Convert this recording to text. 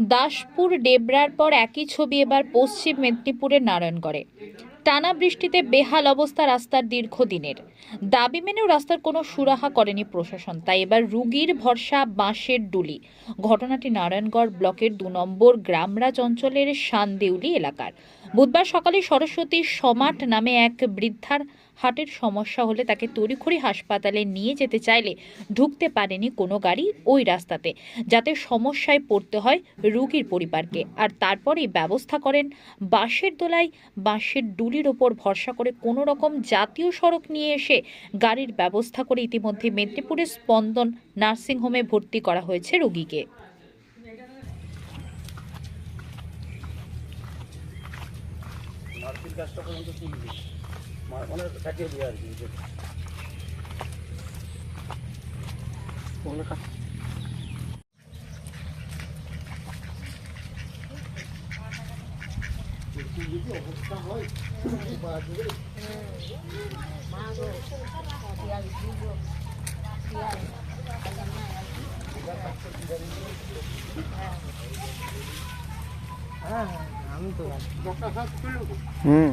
দাসপুর ডেবরার পর একই ছবি এবার পশ্চিম মেদিনীপুরের নারায়ণগড়ে। টানা বৃষ্টিতে বেহাল অবস্থা রাস্তার দীর্ঘদিনের। দাবি মেনেও রাস্তার কোনো সুরাহা করেনি প্রশাসন, তাই এবার রুগীর ভরসা বাঁশের ডুলি। ঘটনাটি নারায়ণগড় ব্লকের দু নম্বর গ্রামরাজ অঞ্চলের শানদেউলি এলাকার। বুধবার সকালে সরস্বতী সমাট নামে এক বৃদ্ধার হার্টের সমস্যা হলে তাকে তড়িঘড়ি হাসপাতালে নিয়ে যেতে চাইলে ঢুকতে পারেনি কোনো গাড়ি ওই রাস্তাতে, যাতে সমস্যায় পড়তে হয় রুগীর পরিবারকে। আর তারপরেই ব্যবস্থা করেন, বাঁশের দোলায় বাঁশের ডুলির ওপর ভরসা করে কোনো রকম জাতীয় সড়ক নিয়ে এসে গাড়ির ব্যবস্থা করে ইতিমধ্যে মেদিনীপুরের স্পন্দন নার্সিংহোমে ভর্তি করা হয়েছে রোগীকে। মানে কাটিয়ে দিয়ে আর কি হুম বুনার ঘরে নিলে বলছি তো তো